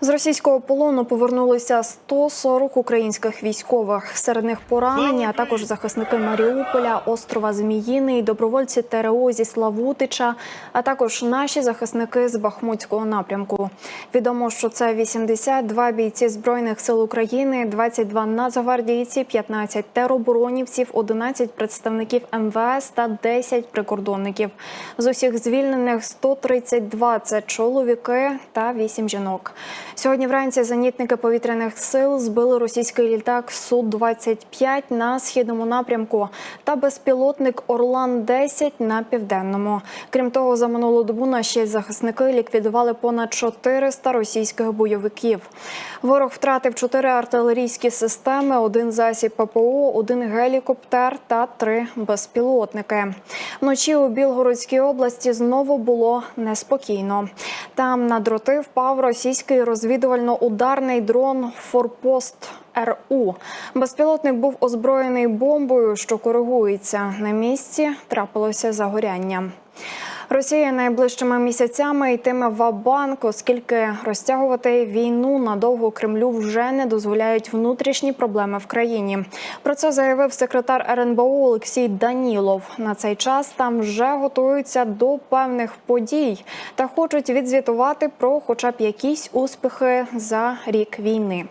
З російського полону повернулися 140 українських військових. Серед них поранені, а також захисники Маріуполя, острова Зміїний, добровольці ТРО зі Славутича, а також наші захисники з Бахмутського напрямку. Відомо, що це 82 бійці збройних сил України, 22 нацгвардійці, 15 тероборонівців, 11 представників МВС та 10 прикордонників. З усіх звільнених 132 – це чоловіки та 8 жінок. Сьогодні вранці зенітники повітряних сил збили російський літак Су-25 на східному напрямку та безпілотник Орлан-10 на південному. Крім того, за минулу добу наші захисники ліквідували понад 400 російських бойовиків. Ворог втратив чотири артилерійські системи, один засіб ППО, один гелікоптер та три безпілотники. Вночі у Білгородській області знову було неспокійно. Там на дроти впав російський розвідувально-ударний дрон Форпост. РУ безпілотник був озброєний бомбою, що коригується на місці. Трапилося загоряння. Росія найближчими місяцями йтиме в банк оскільки розтягувати війну надовго Кремлю вже не дозволяють внутрішні проблеми в країні. Про це заявив секретар РНБО Олексій Данілов. На цей час там вже готуються до певних подій та хочуть відзвітувати про, хоча б якісь успіхи за рік війни.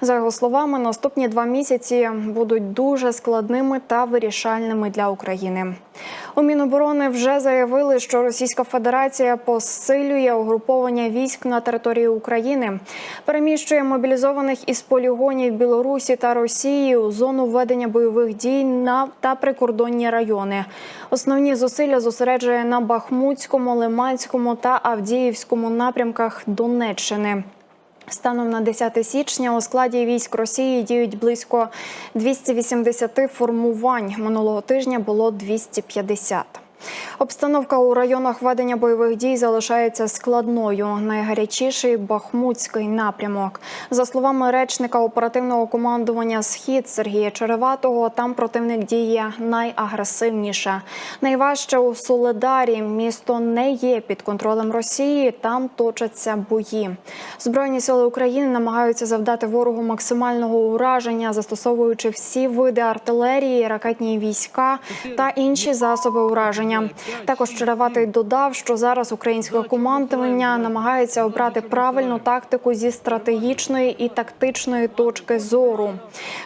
За його словами, наступні два місяці будуть дуже складними та вирішальними для України. У Міноборони вже заявили, що Російська Федерація посилює угруповання військ на території України, переміщує мобілізованих із полігонів Білорусі та Росії у зону ведення бойових дій на та прикордонні райони. Основні зусилля зосереджує на Бахмутському, Лиманському та Авдіївському напрямках Донеччини. Станом на 10 січня у складі військ Росії діють близько 280 формувань. Минулого тижня було 250. Обстановка у районах ведення бойових дій залишається складною. Найгарячіший Бахмутський напрямок. За словами речника оперативного командування Схід Сергія Череватого, там противник діє найагресивніше. Найважче у Соледарі місто не є під контролем Росії. Там точаться бої. Збройні сили України намагаються завдати ворогу максимального ураження, застосовуючи всі види артилерії, ракетні війська та інші засоби ураження. Також Череватий додав, що зараз українське командування намагається обрати правильну тактику зі стратегічної і тактичної точки зору.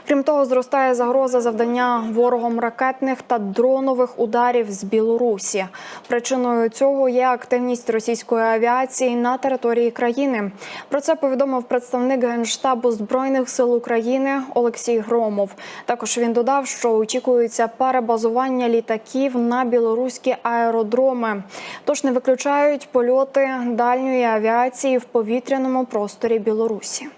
Крім того, зростає загроза завдання ворогом ракетних та дронових ударів з Білорусі. Причиною цього є активність російської авіації на території країни. Про це повідомив представник генштабу збройних сил України Олексій Громов. Також він додав, що очікується перебазування літаків на білоруські аеродроми. Тож не виключають польоти дальньої авіації в повітряному просторі Білорусі.